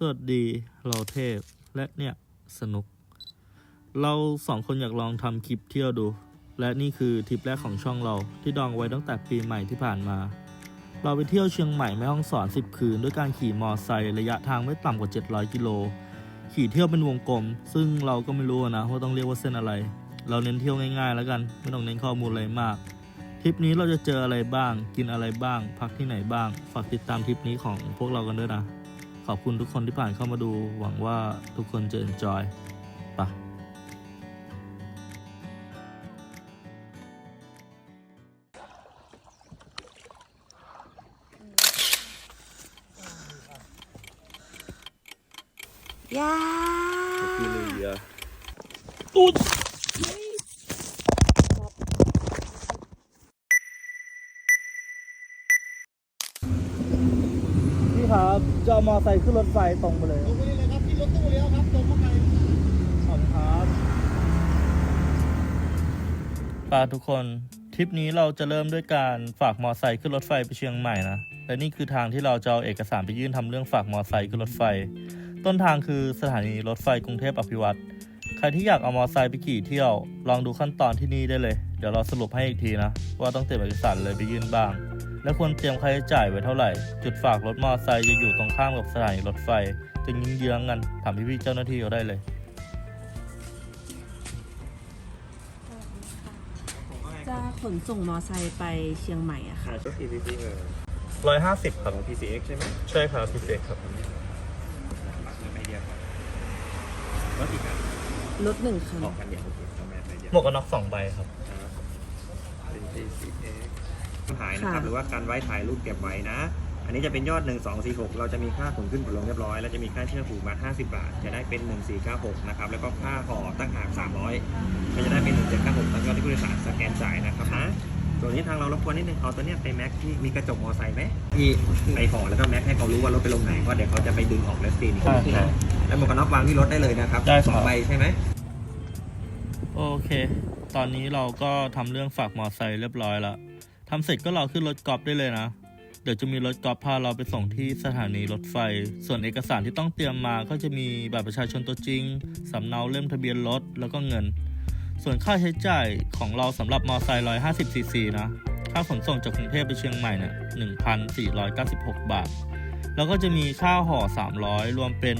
สวัสดีเราเทพและเนี่ยสนุก เราสองคนอยากลองทำคลิปเที่ยวดู และนี่คือทริปแรกของช่องเราที่ดองไว้ตั้งแต่ปีใหม่ที่ผ่านมา เราไปเที่ยวเชียงใหม่แม่ฮ่องสอน 10 คืน ด้วยการขี่มอไซค์ระยะทางไม่ต่ำกว่า 700 กิโล ขี่เที่ยวเป็นวงกลม ซึ่งเราก็ไม่รู้นะว่าต้องเรียกว่าเส้นอะไร เราเน้นเที่ยวง่ายๆ แล้วกันไม่ต้องเน้นข้อมูลอะไรมากทริปนี้เราจะเจออะไรบ้าง กินอะไรบ้าง พักที่ไหนบ้าง ฝากติดตามทริปนี้ของพวกเรากันด้วยนะ ขอบคุณทุกคนที่ผ่านเข้ามาดู หวังว่าทุกคนจะ enjoy ปะยาตุ๊ดพี่ เอามอไซค์ขึ้นรถไฟตรงไปเลยตรงไปเลยครับที่รถตู้เลี้ยวครับตรงเข้าไปขอบคุณครับปาทุกคนทริปนี้เราจะเริ่มด้วยการฝากมอไซค์ขึ้นรถไฟไปเชียงใหม่นะและนี่คือทางที่เราจะเอาเอกสารไปยื่นทำเรื่องฝากมอไซค์ขึ้นรถไฟ ต้นทางคือสถานีรถไฟกรุงเทพอภิวัตรใครที่อยากเอามอไซค์ไปขี่เที่ยว ลองดูขั้นตอนที่นี่ได้เลย เดี๋ยวเราสรุปให้อีกทีนะ ว่าต้องเตรียมเอกสารเลยไปยื่นบ้าง และควรเตรียมค่าใช้จ่ายไว้เท่าไหร่ จุดฝากรถมอไซค์จะอยู่ตรงข้ามกับสถานีรถไฟ จึงยิงเยื้องๆกันถามพี่ๆเจ้าหน้าที่เขาได้เลย จะขนส่งมอไซค์ไปเชียงใหม่อะค่ะขายชุด EVP เออร้อยห้าสิบครับ ของ PCX ใช่ไหมใช่ครับพิเศษครับ ไม่เดียวครับรถอีกคันรถหนึ่งคัน ออกกันเดียวโอเคทำแมทไม่เดียวหมวกกันน็อกสองใบครับครับเป็น PCX ถ่ายนะครับหรือว่าการไว้ถ่ายรูปเก็บไว้นะ อันนี้จะเป็นยอด 1246 เราจะมีค่าขนขึ้นขนลงเรียบร้อย แล้วจะมีค่าเชื่อผูกมา 50 บาท จะได้เป็น 1496 นะครับ แล้วก็ค่าห่อตั้งหาก 300 ก็จะได้เป็น 1796ตั้งยอดที่ผู้โดยสารสแกนจ่ายนะครับนะ ส่วนนี้ทางเรารบกวนนิดนึง เอาตัวเนี้ยไปแม็กที่มีกระจกมอไซค์ไหมที่ไปห่อแล้วก็แม็กให้เขารู้ว่ารถไปลงไหน เพราะเดี๋ยวเขาจะไปดึงออกเลสตีนอีกใช่ใช่แล้วหมวกกันน็อกวางที่รถได้เลยนะครับได้ครับ สองใบใช่ไหม โอเค ตอนนี้เราก็ทำเรื่องฝากมอไซค์เรียบร้อยแล้ว ทำเสร็จก็รอขึ้นรถกอล์ฟได้เลยนะ เดี๋ยวจะมีรถกอล์ฟพาเราไปส่งที่สถานีรถไฟ ส่วนเอกสารที่ต้องเตรียมมาก็จะมีบัตรประชาชนตัวจริง สำเนาเล่มทะเบียนรถ แล้วก็เงิน ส่วนค่าใช้จ่ายของเราสำหรับมอไซค์150ซีซีนะ ค่าขนส่งจากกรุงเทพไปเชียงใหม่เนี่ย1,496 บาท แล้วก็จะมีค่าห่อ 300 รวมเป็น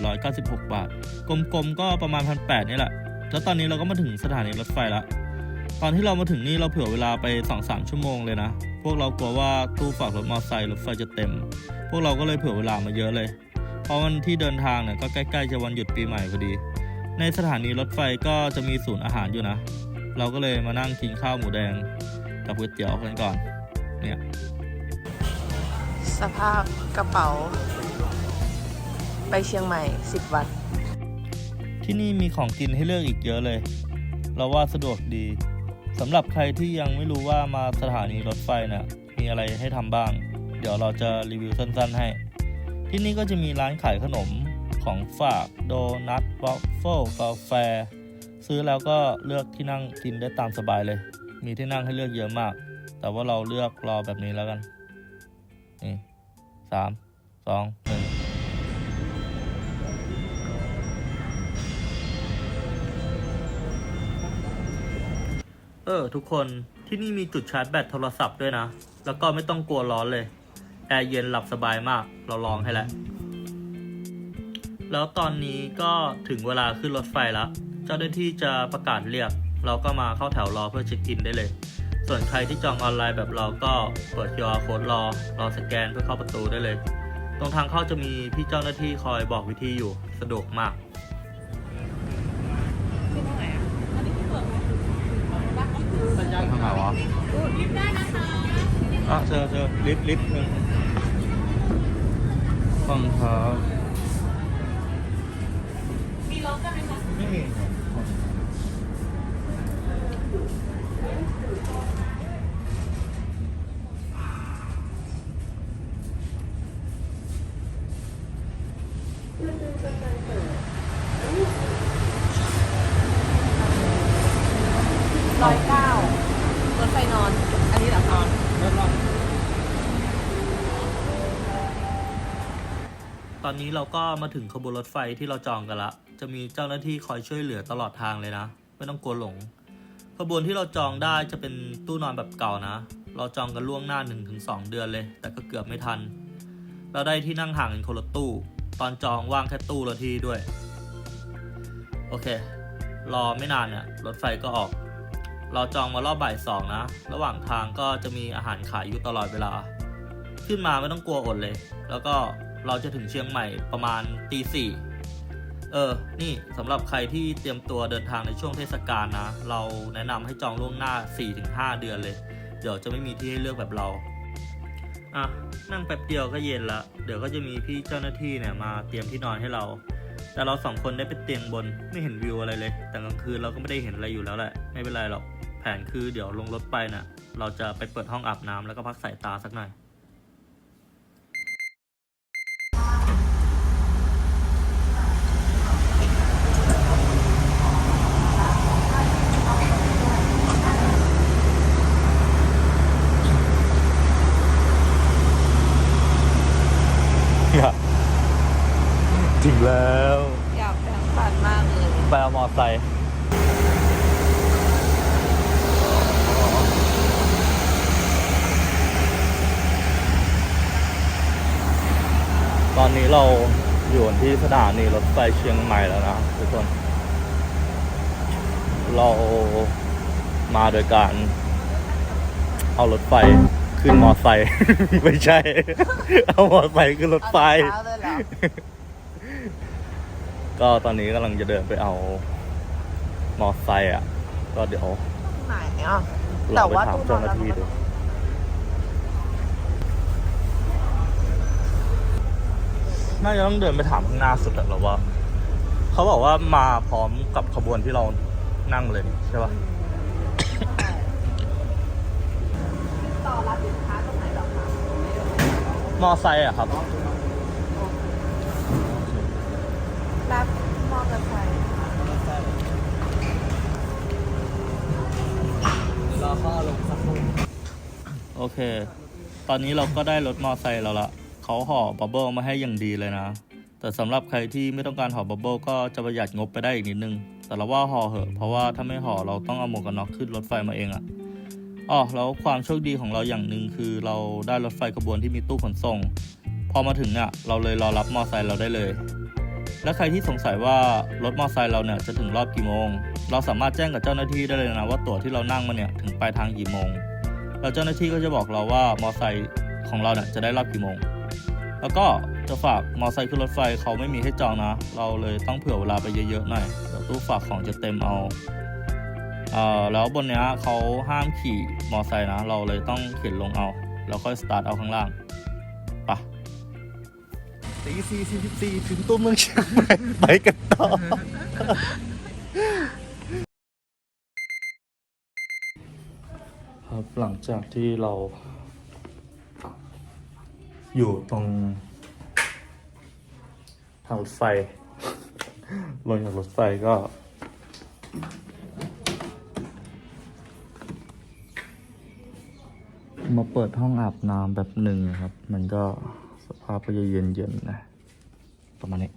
1,796 บาท กลมๆก็ประมาณ 1,800นี่แหละ แล้วตอนนี้เราก็มาถึงสถานีรถไฟและ ตอนที่เรามาถึงนี่เราเผื่อเวลาไป2-3ชั่วโมงเลยนะ พวกเรากลัวว่าตู้ฝากรถมอเตอร์ไซค์รถไฟจะเต็ม พวกเราก็เลยเผื่อเวลามาเยอะเลย เพราะวันที่เดินทางเนี่ยก็ใกล้ๆจะวันหยุดปีใหม่พอดี ในสถานีรถไฟก็จะมีศูนย์อาหารอยู่นะ เราก็เลยมานั่งกินข้าวหมูแดงกับก๋วยเตี๋ยวกันก่อน เนี่ย สภาพกระเป๋า ไปเชียงใหม่ 10 วัน ที่นี่มีของกินให้เลือกอีกเยอะเลย เราว่าสะดวกดี สำหรับใครที่ยังไม่รู้ว่ามาสถานีรถไฟเนี่ยมีอะไรให้ทำบ้าง เดี๋ยวเราจะรีวิวสั้นๆให้ ที่นี่ก็จะมีร้านขายขนมของฝากโดนัทวอฟเฟิลกาแฟ ซื้อแล้วก็เลือกที่นั่งกินได้ตามสบายเลย มีที่นั่งให้เลือกเยอะมาก แต่ว่าเราเลือกรอแบบนี้แล้วกัน นี่สามสองหนึ่ง ออ ทุกคนที่นี่มีจุดชาร์จแบตโทรศัพท์ด้วยนะ แล้วก็ไม่ต้องกลัวร้อนเลย แอร์เย็นหลับสบายมาก เราลองให้แล้ว แล้วตอนนี้ก็ถึงเวลาขึ้นรถไฟแล้ว เจ้าหน้าที่จะประกาศเรียก เราก็มาเข้าแถวรอเพื่อเช็คอินได้เลย ส่วนใครที่จองออนไลน์แบบเราก็เปิด QR code รอ รอสแกนเพื่อเข้าประตูได้เลย ตรงทางเข้าจะมีพี่เจ้าหน้าที่คอยบอกวิธีอยู่ สะดวกมาก อะเจอเจอลิฟต์ลิฟต์หนึ่งฟังครับมีรถกันไหมคะไม่มี อนนี้เราก็มาถึงขบวนรถไฟที่เราจองกันละ จะมีเจ้าหน้าที่คอยช่วยเหลือตลอดทางเลยนะ ไม่ต้องกลัวหลง ขบวนที่เราจองได้จะเป็นตู้นอนแบบเก่านะ เราจองกันล่วงหน้า 1-2 เดือนเลย แต่ก็เกือบไม่ทัน เราได้ที่นั่งห่างกันคนละตู้ ตอนจองว่างแค่ตู้ละที่ด้วย โอเค รอไม่นานเนี่ยรถไฟก็ออก เราจองมารอบบ่ายสองนะ ระหว่างทางก็จะมีอาหารขายอยู่ตลอดเวลา ขึ้นมาไม่ต้องกลัวอดเลย แล้วก็ เราจะถึงเชียงใหม่ประมาณตีสี่เออ นี่สำหรับใครที่เตรียมตัวเดินทางในช่วงเทศกาลนะ เราแนะนำให้จองล่วงหน้า 4-5 เดือนเลย เดี๋ยวจะไม่มีที่ให้เลือกแบบเรา อะ นั่งแป๊บเดียวก็เย็นละ เดี๋ยวก็จะมีพี่เจ้าหน้าที่เนี่ยมาเตรียมที่นอนให้เรา แต่เราสองคนได้ไปเตียงบนไม่เห็นวิวอะไรเลย แต่กลางคืนเราก็ไม่ได้เห็นอะไรอยู่แล้วแหละ ไม่เป็นไรหรอก แผนคือเดี๋ยวลงรถไปน่ะ เราจะไปเปิดห้องอาบน้ำแล้วก็พักสายตาสักหน่อย ถึงแล้ว อยากแบ่งปันมากเลย ไปเอามอไซค์ตอนนี้เราอยู่ที่สถานีรถไฟเชียงใหม่แล้วนะทุกคน เรามาโดยการเอารถไฟขึ้นมอไซค์ไม่ใช่ เอามอไซค์ขึ้นรถไฟเอาแต่เช้าเลยเหรอก็ตอนนี้กำลังจะเดินไปเอา มอไซค์อะ ก็เดี๋ยวไหนอะลแต่องไปว่าถามตู้นเจ้าอนหน้าเราที่ดูน่าจะต้องเดินไปถามข้างหน้าสุดอะหรอว่า เขาบอกว่ามาพร้อมกับขบวนที่เรานั่งเลยนี่ใช่ปะต่อรับสินค้าตรงไหนหรอคะมอไซค์อะครับรับมอเตอร์ไซค์ รอข้อลงสักครู่โอเค ตอนนี้เราก็ได้รถมอไซค์เราละเขาห่อบับเบิลมาให้อย่างดีเลยนะ แต่สำหรับใครที่ไม่ต้องการห่อบับเบิลก็จะประหยัดงบไปได้อีกนิดนึง แต่เราว่าห่อเหอะ เพราะว่าถ้าไม่ห่อเราต้องเอาหมวกกันน็อกขึ้นรถไฟมาเองอะอ๋อแล้วความโชคดีของเราอย่างหนึ่งคือเราได้รถไฟขบวนที่มีตู้ขนส่ง พอมาถึงเนี่ยเราเลยรอรับมอไซค์เราได้เลย และใครที่สงสัยว่ารถมอไซค์เราเนี่ยจะถึงรอบกี่โมง เราสามารถแจ้งกับเจ้าหน้าที่ได้เลยนะว่าตั๋วที่เรานั่งมาเนี่ยถึงปลายทางกี่โมง แล้วเจ้าหน้าที่ก็จะบอกเราว่ามอไซค์ของเราเนี่ยจะได้รอบกี่โมง แล้วก็จะฝากมอไซค์ขึ้นรถไฟเขาไม่มีให้จองนะ เราเลยต้องเผื่อเวลาไปเยอะๆหน่อยเดี๋ยวตู้ฝากของจะเต็มเอาเอ่อแล้วบนเนี้ยเขาห้ามขี่มอไซค์นะ เราเลยต้องเข็นลงเอา แล้วค่อยสตาร์ทเอาข้างล่างไปะ ตีสี่สี่สิบสี่ถึงตัวเมืองเชียงใหม่ไปกันต่อ ครับหลังจากที่เรา อยู่ตรงทางรถไฟ ลงจากรถไฟก็ มาเปิดห้องอาบน้ำแบบหนึ่งครับ มันก็ ภาพก็จะเย็นๆนะ ประมาณนี้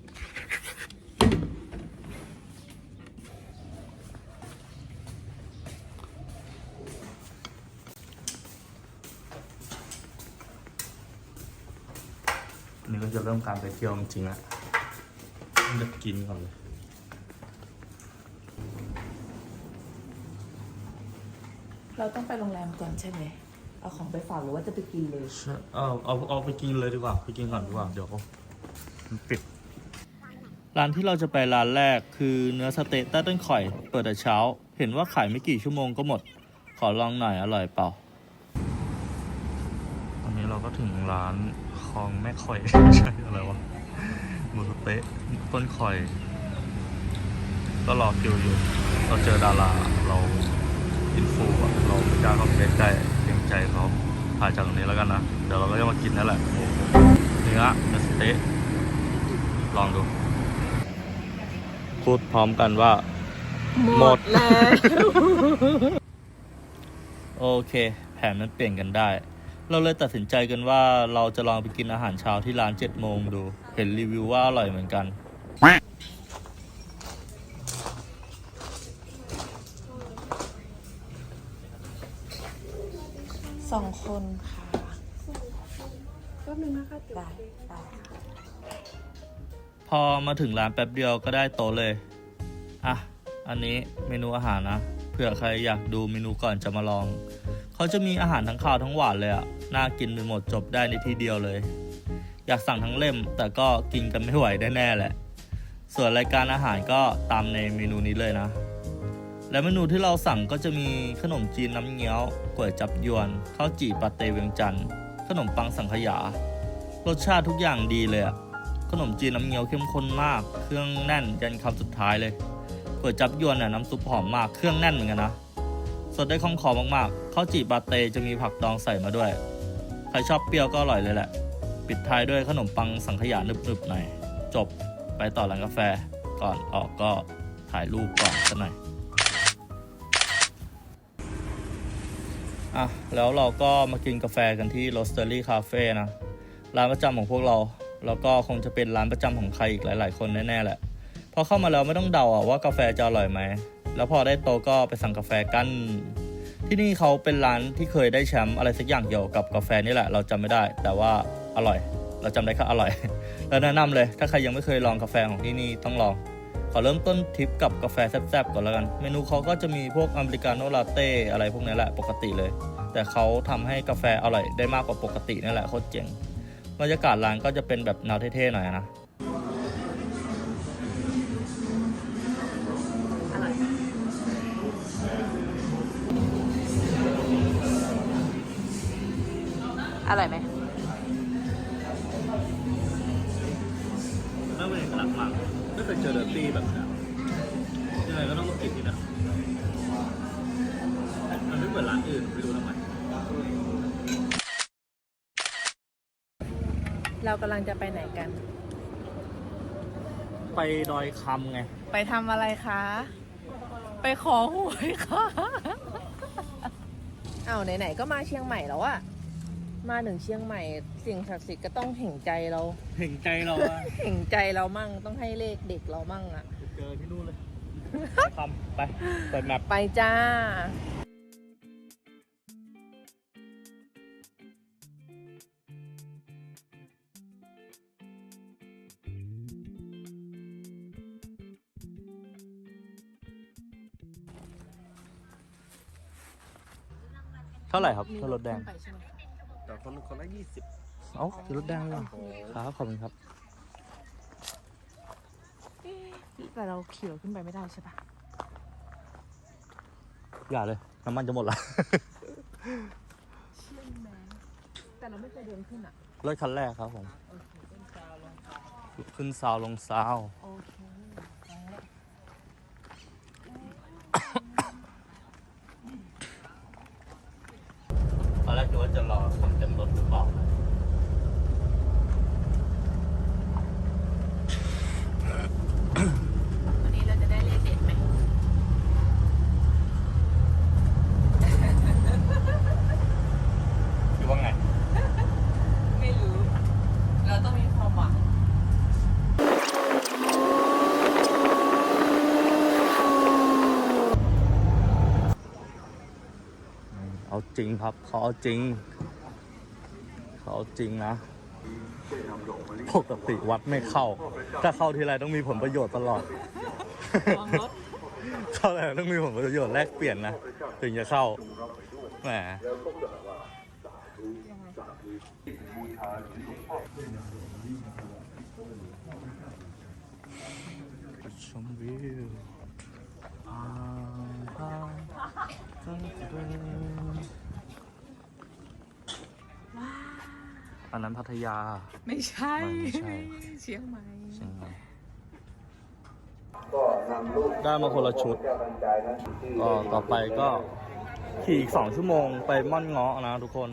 นนี้ก็จะเริ่มการไปเที่ยวจริงๆแล้วจะกินก่อนเลยเราต้องไปโรงแรมก่อนใช่ไหม เอาของไปฝากหรือว่าจะไปกินเลย เอาเอาเอาไปกินเลยดีกว่า ไปกินก่อนดีกว่า เดี๋ยวมันปิด ร้านที่เราจะไปร้านแรกคือเนื้อสเต๊ะใต้ต้นข่อย เปิดแต่เช้า เห็นว่าขายไม่กี่ชั่วโมงก็หมด ขอลองหน่อยอร่อยเปล่า ตอนนี้เราก็ถึงร้านคลองแม่ข่อย ใช่อะไรวะหมูสเต๊ะต้นข่อย ก็รอคิวอยู่ เราเจอดาราเราอินฟูอะเรา ถ่ายจากตรงนี้แล้วกันนะ เดี๋ยวเราก็จะมากินนั่นแหละเนื้อเนื้อสเต๊ะลองดู พูดพร้อมกันว่า หมดแล้ว โอเค แผนมันเปลี่ยนกันได้ เราเลยตัดสินใจกันว่าเราจะลองไปกินอาหารเช้าที่ร้าน7โมงดู เห็นรีวิวว่าอร่อยเหมือนกัน สองคนค่ะ แป๊บนึงนะคะ ได้ได้พอมาถึงร้านแป๊บเดียวก็ได้โต๊ะเลย อะ อันนี้เมนูอาหารนะ เผื่อใครอยากดูเมนูก่อนจะมาลอง เขาจะมีอาหารทั้งข้าวทั้งหวานเลยอะน่ากินไปหมดจบได้ในทีเดียวเลย อยากสั่งทั้งเล่ม แต่ก็กินกันไม่ไหวแน่ๆแหละ ส่วนรายการอาหารก็ตามในเมนูนี้เลยนะ และเมนูที่เราสั่งก็จะมีขนมจีนน้ำเงี้ยวก๋วยจับยวนข้าวจี่ปาเตเวียงจันทร์ขนมปังสังขยา รสชาติทุกอย่างดีเลยอะขนมจีนน้ำเงี้ยวเข้มข้นมาก เครื่องแน่นยันคำสุดท้ายเลยก๋วยจับยวนน่ะน้ำซุปหอมมาก เครื่องแน่นเหมือนกันนะ สดได้คล่องคอมากๆข้าวจี่ปาเตจะมีผักดองใส่มาด้วย ใครชอบเปรี้ยวก็อร่อยเลยแหละ ปิดท้ายด้วยขนมปังสังขยาหนึบๆหน่อย จบ ไปต่อร้านกาแฟ ก่อนออกก็ถ่ายรูปก่อนสักหน่อย อะ แล้วเราก็มากินกาแฟกันที่ Roastery Cafe นะ ร้านประจำของพวกเรา แล้วก็คงจะเป็นร้านประจำของใครอีกหลาย ๆ คนแน่ๆแหละพอเข้ามาแล้วไม่ต้องเดาอะว่ากาแฟจะอร่อยไหมแล้วพอได้โตะก็ไปสั่งกาแฟกันที่นี่เขาเป็นร้านที่เคยได้แชมป์อะไรสักอย่างเกี่ยวกับกาแฟนี่แหละ เราจำไม่ได้ แต่ว่าอร่อย เราจำได้แค่อร่อยแล้วแนะนำเลย ถ้าใครยังไม่เคยลองกาแฟของที่นี่ต้องลองขอเริ่มต้นทริปกับกาแฟแซ่บๆก่อนแล้วกัน เมนูเขาก็จะมีพวกอเมริกาโน่ลาเต้อะไรพวกนี้แหละปกติเลย แต่เขาทำให้กาแฟอร่อยได้มากกว่าปกตินั่นแหละโคตรเจ๋ง บรรยากาศร้านก็จะเป็นแบบแนวเท่ๆหน่อยนะอร่อยอร่อยไหมไม่เป็นเอกลักษณ์มากไม่เคยเจอเดอร์ตี้แบบนี้ เรากำลังจะไปไหนกัน ไปดอยคำไง ไปทำอะไรคะ ไปขอหวยค่ะ เอาวไหนๆก็มาเชียงใหม่แล้วอะมาถึงเชียงใหม่สิ่งศักดิ์สิทธิ์ก็ต้องเห็นใจเรา เห็นใจเราอะเห็นใจเรามั่งต้องให้เลขเด็กเรามั่งอะเจอที่นู่นเลย คำไป เปิดแมปไปจ้า ท่าไหร่ครับถ้ารถแดงไปใช่ไหมคะแต่คนคนละยี่สิบเอ้าคือรถแดงเลยเหรอครับขอบคุณครับแต่เราขี่รถขึ้นไปไม่ได้ใช่ปะอย่าเลย น้ำมันจะหมดละเชี่ยแมแต่เราไม่เคยเดินขึ้นอะรถคันแรกครับผมขึ้นซาวลงซาวโอเค ตอนแรกคิดว่าจะรอคนเต็มรถหรือเปล่านะ วันนี้เราจะได้เลขเด็ดไหม คิดว่าไง ไม่รู้ เราต้องมีความหวัง เอาจ ริงครับเขาเอาจริงเขาเอาจริงนะปกติวัดไม่เข้า ถ้าเข้าทีไรต้องมีผลประโยชน์ตลอด เข้าแล้วต้องมีผลประโยชน์แลกเปลี่ยนนะถึงจะเข้าแหมชมวิวอ่าอ่า อันนั้นพัทยา ไม่ใช่ ไม่ใช่ เชียงใหม่ใช่ไหมได้มาคนละชุด ก็ต่อไปก็ขี่อีกสองชั่วโมงไปม่อนเงาะนะทุกคน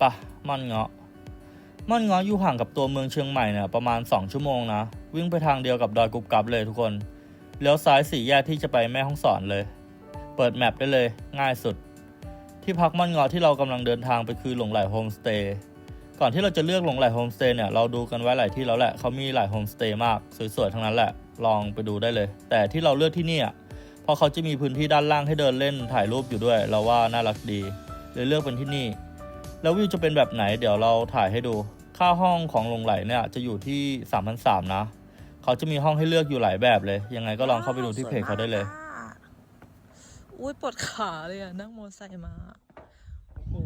ปะม่อนเงาะม่อนเงาะอยู่ห่างกับตัวเมืองเชียงใหม่เนี่ยประมาณ 2 ชั่วโมงนะ วิ่งไปทางเดียวกับดอยกุบกับเลยทุกคน เลี้ยวซ้ายสี่แยกที่จะไปแม่ห้องสอนเลย เปิดแมปได้เลยง่ายสุด ที่พักม่อนงอที่เรากำลังเดินทางไปคือหลงไหลโฮมสเตย์ก่อนที่เราจะเลือกหลงไหลโฮมสเตย์เนี่ยเราดูกันไว้หลายที่แล้วแหละเขามีหลายโฮมสเตย์มากสวยๆทั้งนั้นแหละลองไปดูได้เลย แต่ที่เราเลือกที่นี่อะเพราะเขาจะมีพื้นที่ด้านล่างให้เดินเล่นถ่ายรูปอยู่ด้วย เราว่าน่ารักดีเลยเลือกเป็นที่นี่ แล้ววิวจะเป็นแบบไหนเดี๋ยวเราถ่ายให้ดู ค่าห้องของหลงไหลเนี่ยจะอยู่ที่3 3 0 0นะ เขาจะมีห้องให้เลือกอยู่หลายแบบเลย ยังไงก็ลองเข้าไปดูที่เพจเขาได้เลย อุ้ยปวดขาเลยอะนั่งมอไซค์มาโอ้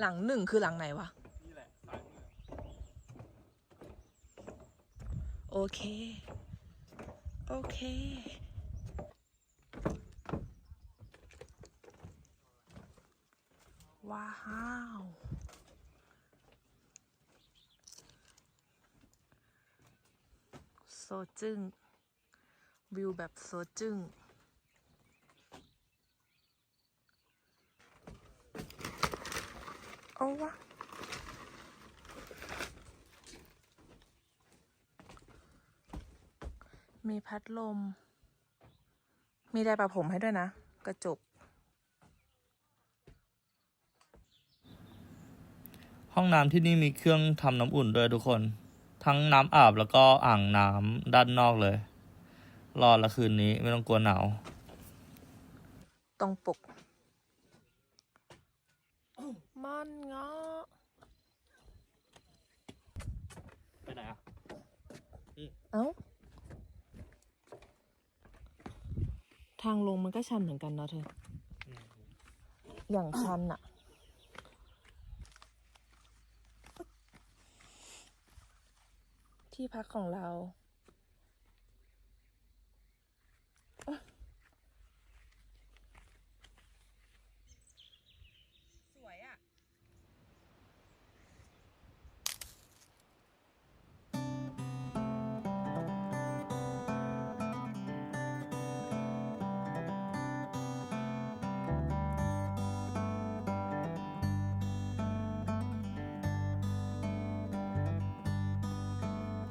หลังหนึ่งคือหลังไหนวะโอเค โอเค ว้าว โซ จึ้ง วิวแบบโซจึ้ง เอาวะมีพัดลม มีไดร์ประผมให้ด้วยนะ กระจก ห้องน้ำที่นี่มีเครื่องทำน้ำอุ่นด้วยทุกคน ทั้งน้ำอาบแล้วก็อ่างน้ำด้านนอกเลย รอดละคืนนี้ไม่ต้องกลัวหนาวตรงปกมันเงาะไปไหนอะเอ้า ทางลงมันก็ชันเหมือนกันเนาะเธอ อย่างชันอะ ที่พักของเรา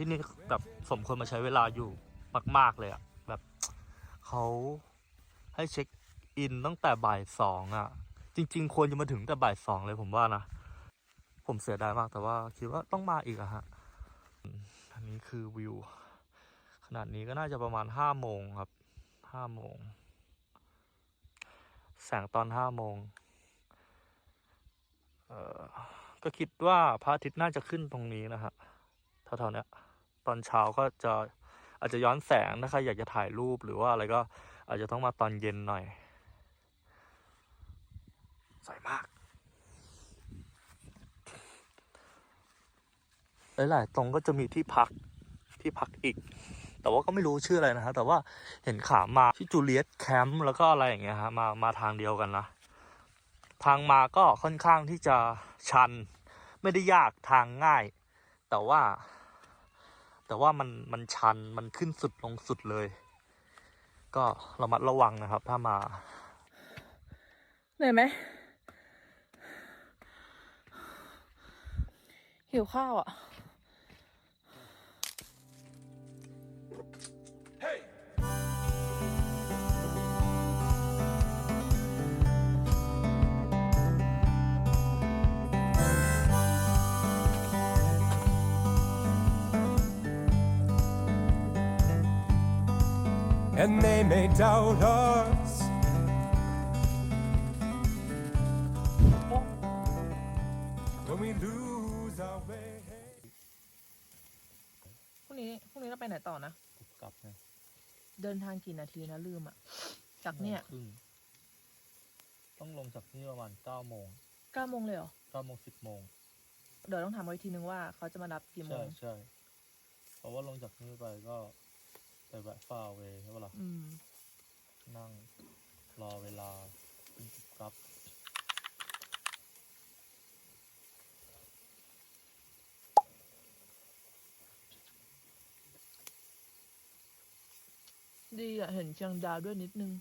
ที่นี่แบบสมควรมาใช้เวลาอยู่มาก ๆ เลยอะแบบเขาให้เช็คอินตั้งแต่บ่ายสองอะจริง ๆ ควรจะมาถึงแต่บ่ายสองเลยผมว่านะ ผมเสียดายมากแต่ว่าคิดว่าต้องมาอีกอะฮะอันนี้คือวิว ขนาดนี้ก็น่าจะประมาณห้าโมงครับห้าโมงแสงตอนห้าโมงเออก็คิดว่าพระอาทิตย์น่าจะขึ้นตรงนี้นะฮะเท่าๆเนี้ย ตอนเช้าก็จะอาจจะย้อนแสงถ้าใครอยากจะถ่ายรูปหรือว่าอะไรก็อาจจะต้องมาตอนเย็นหน่อย สวยมากหลายๆตรงก็จะมีที่พักที่พักอีก แต่ว่าก็ไม่รู้ชื่ออะไรนะฮะ แต่ว่าเห็นขามาที่จูเลียตแคมป์แล้วก็อะไรอย่างเงี้ยฮะมามาทางเดียวกันนะ ทางมาก็ค่อนข้างที่จะชัน ไม่ได้ยากทางง่าย แต่ว่า แต่ว่ามันมันชันมันขึ้นสุดลงสุดเลย ก็ระมัดระวังนะครับ ถ้ามาเหนื่อยไหมหิวข้าวอะ and they may doubt us. When we lose our way. พรุ่งนี้พรุ่งนี้เราไปไหนต่อนะ กลับเนี่ยเดินทางกี่นาทีนะลืมอะจากเนี่ยครึ่งต้องลงจากนี่ประมาณเก้าโมงเก้าโมงเลยเหรอ เก้าโมงสิบโมงเดี๋ยวต้องถามเขาอีกทีนึงว่าเขาจะมารับกี่โมใช่ง ใช่เพราะว่าลงจากนี่ไปก็ ไปแวะฟาเวใช่ปะล่ะอืม นั่งรอเวลาขึ้นกุบกับ ดีอะเห็นเชียงดาวด้วยนิดนึง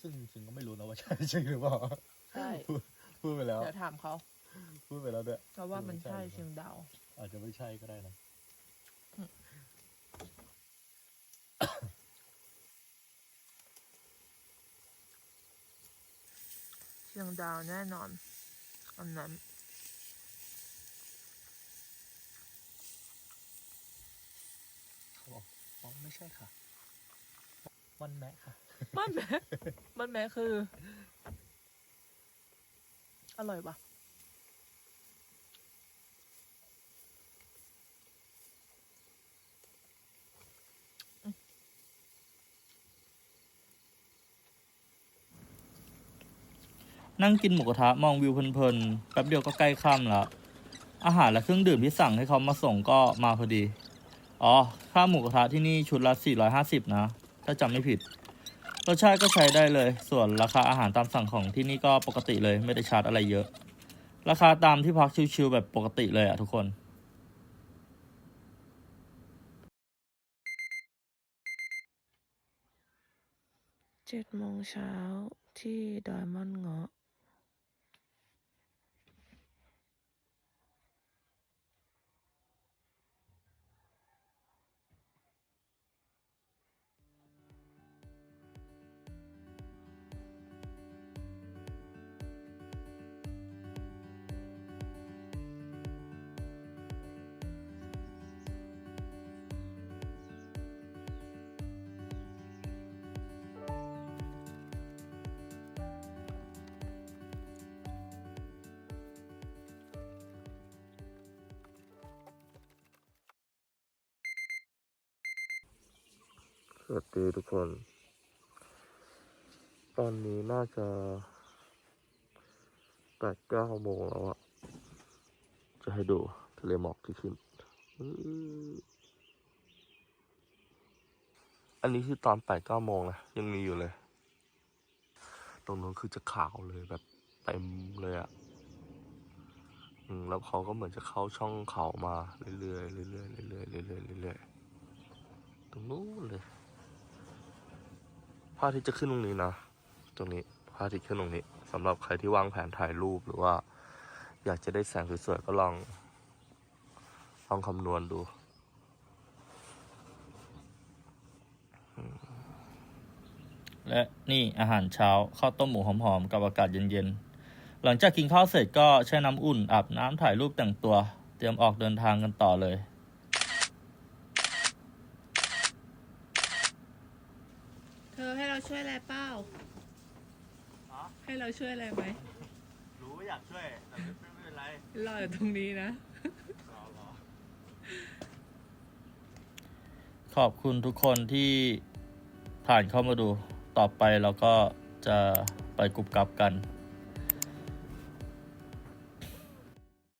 ซึ่งจริงๆก็ไม่รู้นะว่าใช่จริงหรือเปล่าใช่ พูดพูดไปแล้ว เดี๋ยวถามเขาพูดไปแล้วด้วยเพราะว่ามันไม่ใช่ใช่หรือเปล่าเชียงดาว อาจจะไม่ใช่ก็ได้นะ ยงดาวแน่นอนอันนั้นเขาบอกอ๋อไม่ใช่ค่ะวันแมะค่ะมันแม้มันแม้คือ อร่อยปะ นั่งกินหมูกระทะมองวิวเพลินๆแป๊บเดียวก็ใกล้ค่ำแล้ว อาหารและเครื่องดื่มที่สั่งให้เขามาส่งก็มาพอดี อ๋อค่าหมูกระทะที่นี่ชุดละ 450 นะ ถ้าจำไม่ผิด รสชาติก็ใช้ได้เลย ส่วนราคาอาหารตามสั่งของที่นี่ก็ปกติเลย ไม่ได้ชาร์จอะไรเยอะ ราคาตามที่พักชิวๆแบบปกติเลยอะทุกคนเจ็ดโมงเช้าที่ดอยม่อนเงาะ วัสดีทุกคน ตอนนี้น่าจะแปดเก้าโมงแล้วอะจะให้ดูทะเลหมอกที่ขึ้น อันนี้คือตอนแปดเก้าโมงนะ ยังมีอยู่เลย ตรงนู้นคือจะขาวเลยแบบเต็มเลยอะอืมแล้วเขาก็เหมือนจะเข้าช่องเขามา เรื่อยๆเรื่อยๆเรื่อยๆเรื่อยๆเรื่อยๆตรงนู้นเลย พระอาทิตย์จะขึ้นตรงนี้นะ ตรงนี้พระอาทิตย์ขึ้นตรงนี้สำหรับใครที่วางแผนถ่ายรูปหรือว่า อยากจะได้แสงสวยๆก็ลอง ลองคำนวณดูและนี่อาหารเช้าข้าวต้มหมูหอมๆกับอากาศเย็นๆ หลังจากกินข้าวเสร็จก็แช่น้ำอุ่นอาบน้ำถ่ายรูปแต่งตัว เตรียมออกเดินทางกันต่อเลย เธอให้เรา ช่วยอะไรเป้าให้เราช่วยอะไรไหมรู้ว่าอยากช่วย แต่ไม่เป็นไรรออยู่ตรงนี้นะขอบคุณทุกคนที่ผ่านเข้ามาดูต่อไปเราก็จะไปกรุบกรับกัน